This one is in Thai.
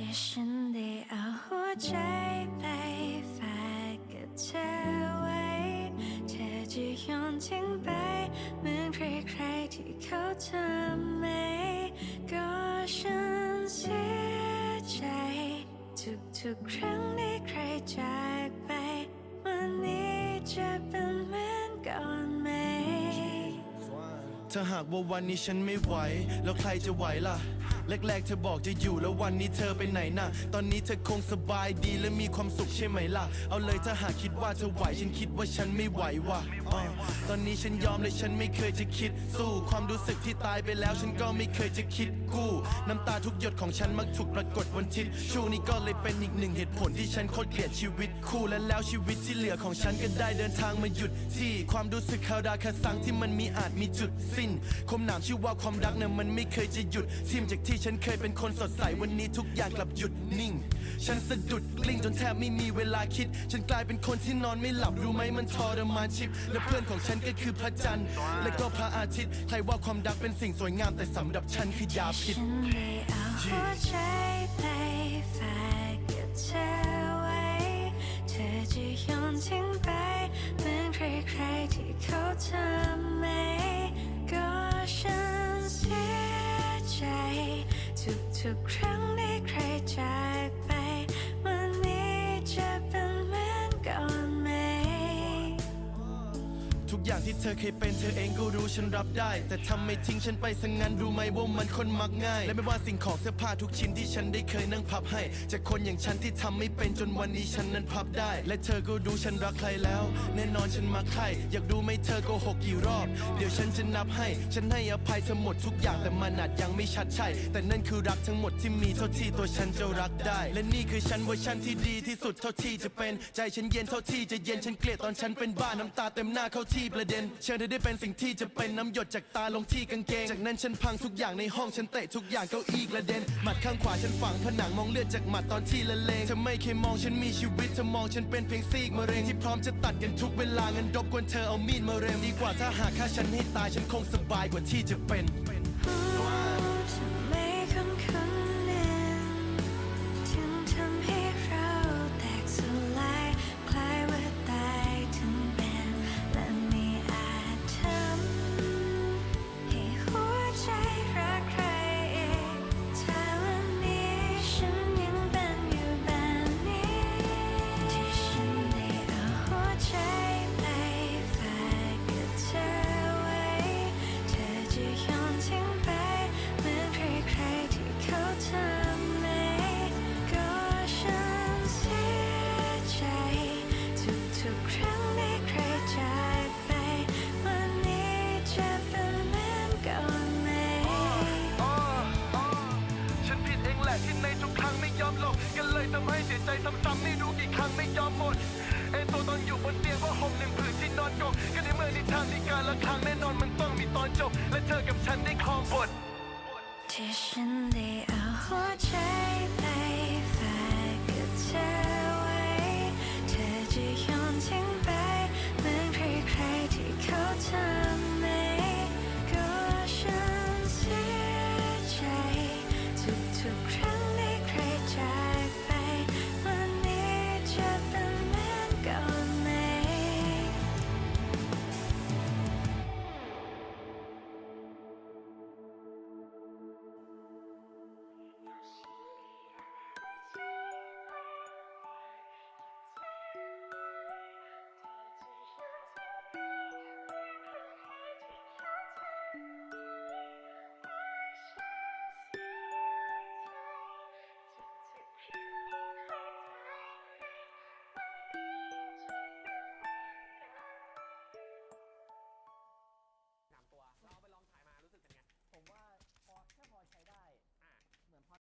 ที่ฉันได้เอาหัวใจไปฝากกับเธอไว้ เธอจะโยนทิ้งไปเหมือนใครๆที่เขาทำไหม ก็ฉันเสียใจ ทุกๆครั้งที่ใครจากไป วันนี้จะเป็นเหมือนก่อนไหม ถ้าหากว่าวันนี้ฉันไม่ไหว แล้วใครจะไหวล่ะ แรกๆเธอบอกจะอยู่แล้ววันนี้เธอไปไหนน่ะตอนนี้เธอคงสบายดีและมีความสุขใช่ไหมล่ะ เอาเลยถ้าหากคิดว่าเธอไหว ฉันคิดว่าฉันไม่ไหวว่ะอ่าตอนนี้ฉันยอมเลยฉันไม่เคยจะคิด สู้ความรู้สึกที่ตายไปแล้วฉันก็ไม่เคยจะคิดกู้ น้ำตาทุกหยดของฉันมักถูกปรากฏบนทิศช่วงนี้ก็เลยเป็นอีกหนึ่งเหตุผลที่ฉันโคตรเกลียดชีวิตคู่และแล้วชีวิตที่เหลือของฉันก็ได้เดินทางมาหยุดที่ความรู้สึกคาราคาซังที่มันมีอาจมีจุดสิ้นคมหนามชื่อว่าความรักเนี่ยมันไม่เคยจะหยุดทิมจากที่ฉันเคยเป็นคนสดใสวันนี้ทุกอย่างกลับหยุดนิ่ง ฉันสะดุดกลิ้งจนแทบไม่มีเวลาคิด ฉันกลายเป็นคนที่นอนไม่หลับรู้ไหมมันทรมานชิบ และเพื่อนของฉันก็คือพระจันทร์ และก็พระอาทิตย์ใครว่าความรักเป็นสิ่งสวยงามแต่สำหรับฉันคือยาพิษ ฉันไม่เอาหัวใจไป ทุกๆครั้ง อย่างที่เธอเคยเป็นเธอเองก็รู้ฉันรับได้ แต่ทำไม่ทิ้งฉันไปสังงั้นรู้ไหมว่ามันคนมักง่าย และไม่ว่าสิ่งของเสื้อผ้าทุกชิ้นที่ฉันได้เคยนั่งพับให้ จากคนอย่างฉันที่ทำไม่เป็นจนวันนี้ฉันนั้นพับได้ และเธอก็รู้ฉันรักใครแล้ว แน่นอนฉันมักใครอยากรู้ไหมเธอโกหกกี่รอบ เดี๋ยวฉันจะนับให้ ฉันให้อภัยเธอหมดทุกอย่างแต่มันอาจยังไม่ชัดใช่ แต่นั่นคือรักทั้งหมดที่มีเท่าที่ตัวฉันจะรักได้ และนี่คือฉันเวอร์ชันที่ดีที่สุดเท่าที่จะเป็น ใจฉันเย็นเท่าที่จะเย็นฉันเกลียดตอนฉันเป็นบ้าน้ำตาเต็มหน้าเข้าที่ประเด็นเชื่อเธอได้เป็นสิ่งที่จะเป็นน้ำหยดจากตาลงที่กางเกง จากนั้นฉันพังทุกอย่างในห้องฉันเตะทุกอย่างเก้าอี้กระเด็นหมัดข้างขวาฉันฝังผนังมองเลือดจากหมัดตอนที่ละเลงเธอไม่เคยมองฉันมีชีวิตเธอมองฉันเป็นเพียงซีกมะเร็งที่พร้อมจะตัดกันทุกเวลางั้นรบกวนเธอเอามีดมาเร็มดีกว่าถ้าหากฆ่าฉันให้ตายฉันคงสบายกว่าที่จะเป็น เขาทำไหมก็ฉันเสียใจ ทุกๆครั้งที่ใครจากไป วันนี้จะเป็นเหมือนก่อนไหม อ้ออ้อฉันผิดเองแหละที่ในทุกครั้งไม่ยอมหลบกันเลยทำให้เสียใจซ้ำๆไม่รู้กี่ครั้งไม่ยอมหมดเอนตัวตอนอยู่บนเตียงว่าห่มหนึ่งผืนที่นอนกกก็ในเมื่อนิทานที่การละครั้งแน่นอนมันต้องมีตอนจบ และเธอกับฉันได้ครองบท ที่ฉันได้เอาหัว